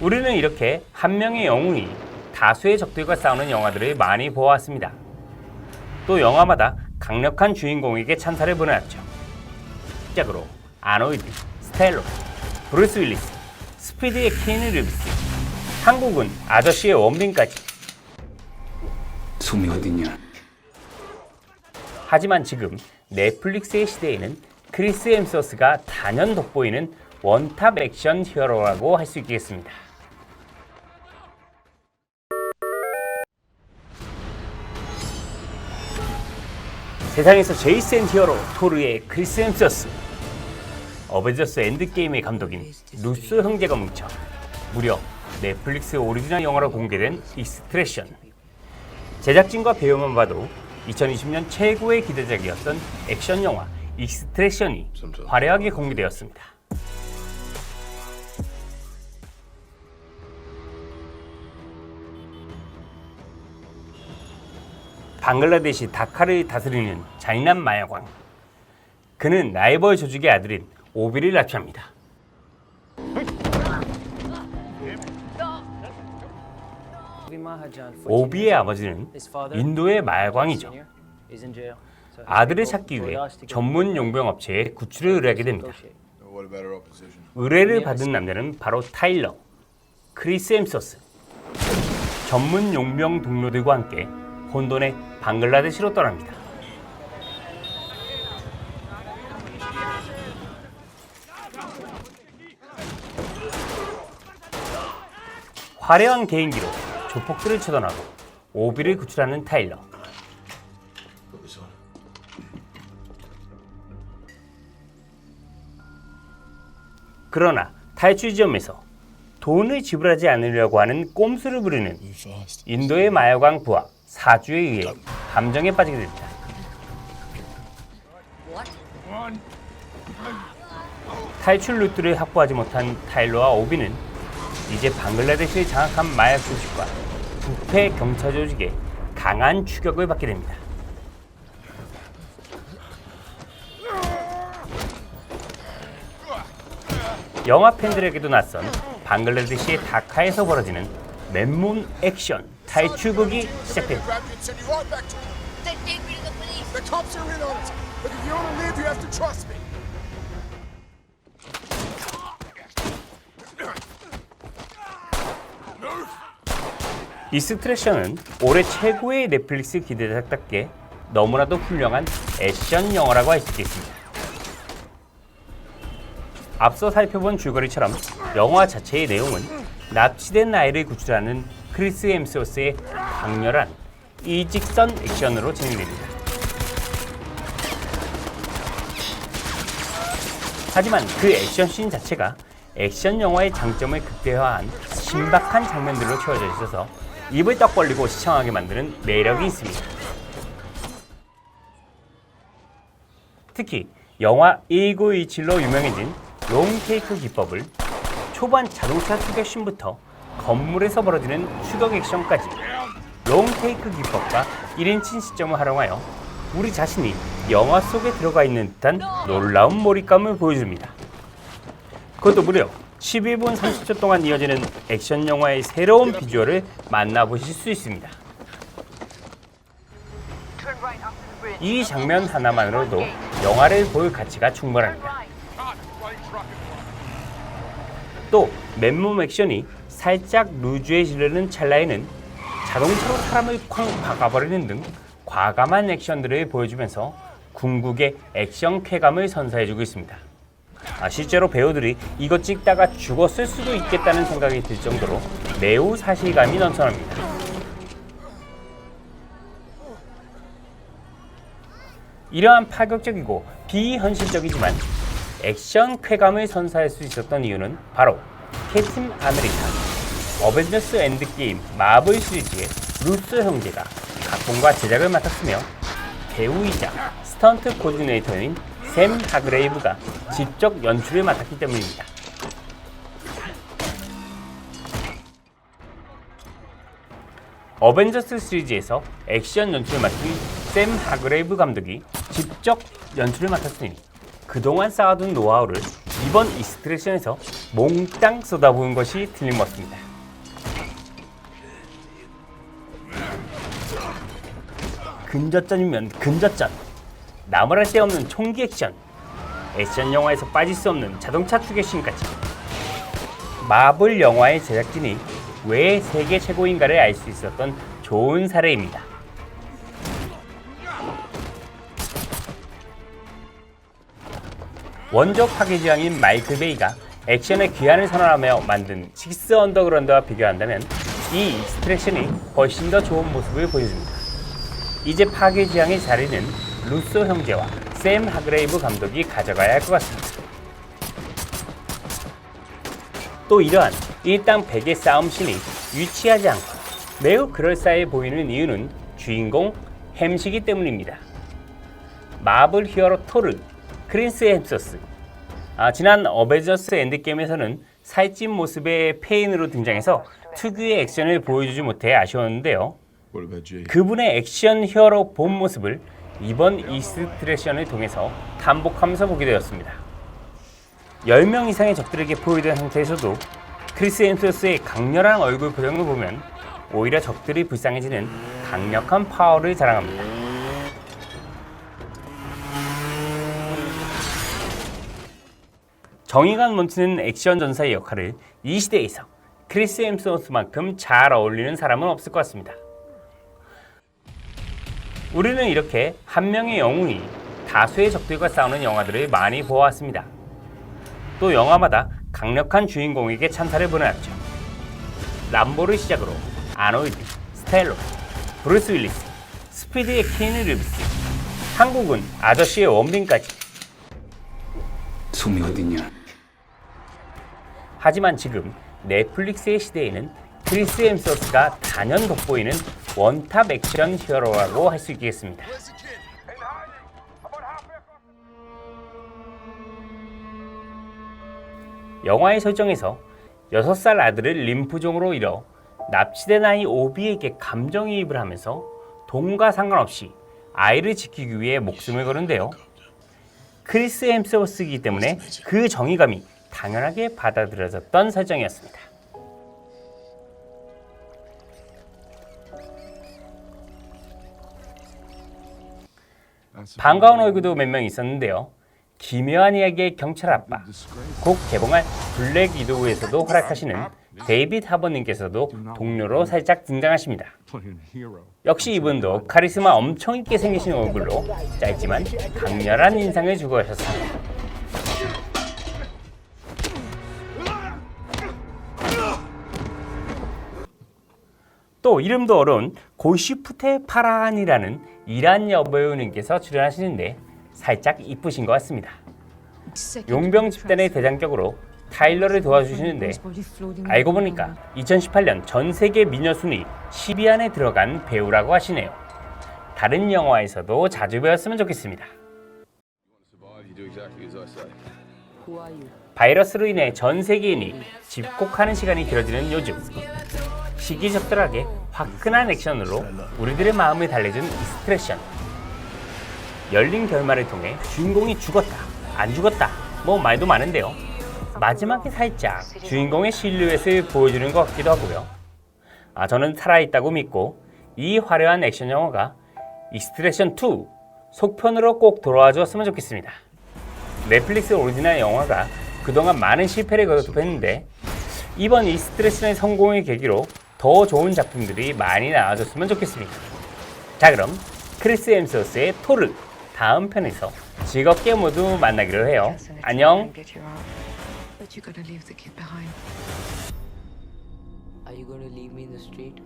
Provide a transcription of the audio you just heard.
우리는 이렇게 한 명의 영웅이 다수의 적들과 싸우는 영화들을 많이 보아왔습니다. 또 영화마다 강력한 주인공에게 찬사를 보내왔죠. 시작으로 아노이드, 스타일로, 브루스 윌리스, 스피드의 키누 리브스, 한국은 아저씨의 원빈까지. 소미 어딨냐? 하지만 지금 넷플릭스의 시대에는 크리스 햄스워스가 단연 돋보이는 원탑 액션 히어로라고 할 수 있겠습니다. 세상에서 제일 센 히어로 토르의 크리스 햄스워스. 어벤져스 엔드게임의 감독인 루스 형제가 뭉쳐 무려 넷플릭스 오리지널 영화로 공개된 익스트레션. 제작진과 배우만 봐도 2020년 최고의 기대작이었던 액션 영화 익스트레션이 화려하게 공개되었습니다. 방글라데시 다카를 다스리는 잔인한 마약왕. 그는 라이벌 조직의 아들인 오비를 납치합니다. 오비의 아버지는 인도의 마약왕이죠. 아들을 찾기 위해 전문 용병 업체에 구출을 의뢰하게 됩니다. 의뢰를 받은 남자는 바로 타일러, 크리스 햄소스. 전문 용병 동료들과 함께 혼돈의 방글라데시로 떠납니다. 화려한 개인기로 조폭들을 처단하고 오비를 구출하는 타일러. 그러나 탈출 지점에서 돈을 지불하지 않으려고 하는 꼼수를 부리는 인도의 마약왕 부하 사주에 의해 함정에 빠지게 됩니다. 탈출 루트를 확보하지 못한 타일러와 오비는 이제 방글라데시를 장악한 마약 조직과 부패 경찰 조직의 강한 추격을 받게 됩니다. 영화 팬들에게도 낯선 방글라데시의 다카에서 벌어지는 맨몸 액션 탈출극이 시작됩니다. 익스트레션은 올해 최고의 넷플릭스 기대작답게 너무나도 훌륭한 액션 영화라고 할 수 있겠습니다. 앞서 살펴본 줄거리처럼 영화 자체의 내용은 납치된 아이를 구출하는 크리스 햄스워스의 강렬한 이직선 액션으로 진행됩니다. 하지만 그 액션 씬 자체가 액션 영화의 장점을 극대화한 신박한 장면들로 채워져 있어서 입을 떡 벌리고 시청하게 만드는 매력이 있습니다. 특히 영화 1927로 유명해진 롱테이크 기법을 초반 자동차 추격신부터 건물에서 벌어지는 추격 액션까지 롱테이크 기법과 1인칭 시점을 활용하여 우리 자신이 영화 속에 들어가 있는 듯한 놀라운 몰입감을 보여줍니다. 그것도 무려 11분 30초 동안 이어지는 액션 영화의 새로운 비주얼을 만나보실 수 있습니다. 이 장면 하나만으로도 영화를 볼 가치가 충분합니다. 또 맨몸 액션이 살짝 루즈에 지르는 찰나에는 자동차로 사람을 쾅 박아버리는 등 과감한 액션들을 보여주면서 궁극의 액션 쾌감을 선사해주고 있습니다. 아, 실제로 배우들이 이거 찍다가 죽었을 수도 있겠다는 생각이 들 정도로 매우 사실감이 넘쳐납니다. 이러한 파격적이고 비현실적이지만 액션 쾌감을 선사할 수 있었던 이유는 바로 캡틴 아메리카, 어벤져스 엔드게임, 마블 시리즈의 루스 형제가 각본과 제작을 맡았으며 배우이자 스턴트 코디네이터인 샘 하그레이브가 직접 연출을 맡았기 때문입니다. 어벤져스 시리즈에서 액션 연출을 맡은 샘 하그레이브 감독이 직접 연출을 맡았으니 그동안 쌓아둔 노하우를 이번 익스트레션에서 몽땅 쏟아부은 것이 틀림없습니다. 근접전이면 근접전. 나무랄 데 없는 총기 액션. 액션 영화에서 빠질 수 없는 자동차 투개신까지. 마블 영화의 제작진이 왜 세계 최고인가를 알 수 있었던 좋은 사례입니다. 원조 파괴지왕인 마이클 베이가 액션의 귀환을 선언하며 만든 식스 언더그라운드와 비교한다면 이 익스트랙션이 훨씬 더 좋은 모습을 보여줍니다. 이제 파괴지왕의 자리는 루소 형제와 샘 하그레이브 감독이 가져가야 할 것 같습니다. 또 이러한 일당 백의 싸움씬이 유치하지 않고 매우 그럴싸해 보이는 이유는 주인공 햄시기 때문입니다. 마블 히어로 토르, 크리스 햄소스. 아, 지난 어베저스 엔드게임에서는 살찐 모습의 페인으로 등장해서 특유의 액션을 보여주지 못해 아쉬웠는데요. 그분의 액션 히어로 본 모습을 이번 이스트레션을 통해서 반복하면서 보게 되었습니다. 10명 이상의 적들에게 포위된 상태에서도 크리스 햄스워스의 강렬한 얼굴 표정을 보면 오히려 적들이 불쌍해지는 강력한 파워를 자랑합니다. 정의감 넘치는 액션 전사의 역할을 이 시대에서 크리스 햄스워스만큼 잘 어울리는 사람은 없을 것 같습니다. 우리는 이렇게 한 명의 영웅이 다수의 적들과 싸우는 영화들을 많이 보아왔습니다. 또 영화마다 강력한 주인공에게 찬사를 보내왔죠. 람보를 시작으로 아노일드, 스타일로, 브루스 윌리스, 스피드의 키누 리브스, 한국은 아저씨의 원빈까지. 소미 어딨냐? 하지만 지금 넷플릭스의 시대에는 크리스 햄스워스가 단연 돋보이는 원탑 액션 히어로라고 할 수 있겠습니다. 영화의 설정에서 6살 아들을 림프종으로 잃어 납치된 아이 오비에게 감정이입을 하면서 돈과 상관없이 아이를 지키기 위해 목숨을 거는데요. 크리스 햄스워스이기 때문에 그 정의감이 당연하게 받아들여졌던 설정이었습니다. 반가운 얼굴도 몇 명 있었는데요. 기묘한 이야기의 경찰 아빠, 곧 개봉할 블랙 위도우에서도 활약하시는 데이빗 하버님께서도 동료로 살짝 등장하십니다. 역시 이분도 카리스마 엄청 있게 생기신 얼굴로 짧지만 강렬한 인상을 주고 가셨습니다. 또 이름도 어려운 고시프테 파란이라는 이란 여배우님께서 출연하시는데 살짝 이쁘신 것 같습니다. 용병 집단의 대장격으로 타일러를 도와주시는데 알고 보니까 2018년 전 세계 미녀 순위 10위 안에 들어간 배우라고 하시네요. 다른 영화에서도 자주 배웠으면 좋겠습니다. 바이러스로 인해 전 세계인이 집콕하는 시간이 길어지는 요즘 시기적절하게 화끈한 액션으로 우리들의 마음을 달래준 이스트레션. 열린 결말을 통해 주인공이 죽었다 안 죽었다 뭐 말도 많은데요. 마지막에 살짝 주인공의 실루엣을 보여주는 것 같기도 하고요. 아 저는 살아있다고 믿고 이 화려한 액션 영화가 이스트레션 2 속편으로 꼭 돌아와 주었으면 좋겠습니다. 넷플릭스 오리지널 영화가 그동안 많은 실패를 거듭했는데 이번 이 스트레스의 성공의 계기로 더 좋은 작품들이 많이 나와줬으면 좋겠습니다. 자 그럼 크리스 엠소스의 토르 다음 편에서 즐겁게 모두 만나기로 해요. 안녕. Get you out. But you gotta leave the kid behind. Are you going to leave me in the street?